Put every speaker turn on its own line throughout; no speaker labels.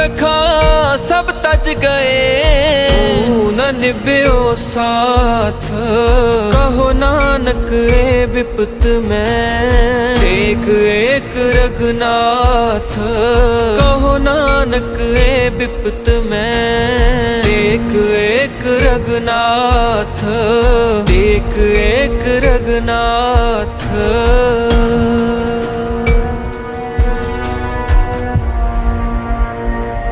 ਸਖਾ, ਸਭ ਤਜ ਗਏ। ਤੂੰ ਨ ਨਿਭਿਓ ਸਾਥ। ਕਹੋ ਨਾਨਕ, ਏ ਬਿਪਤ ਮੈਂ। ਏਕ ਏਕ ਰਗਨਾਥ। ਕਹੋ ਨਾਨਕ, ਏ ਬਿਪਤ ਮੈਂ। ਏਕ ਏਕ ਰਗਨਾਥ। ਏਕ ਏਕ ਰਗਨਾਥ।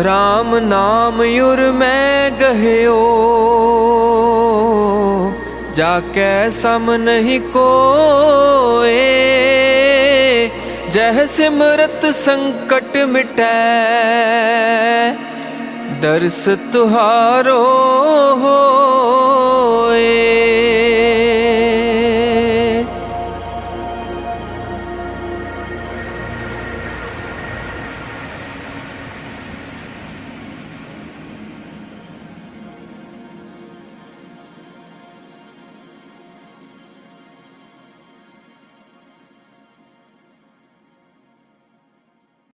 RAM ਨਾਮ ਯੁਰ ਮੈਂ ਗਹਿਓ। ਜਾ ਕੈ ਸਮ ਨਹੀਂ ਕੋਏ। ਜਹ ਸਿਮਰਤ ਸੰਕਟ ਮਿਟੈ। ਦਰਸ ਤੁਹਾਰੋ ਹੋ।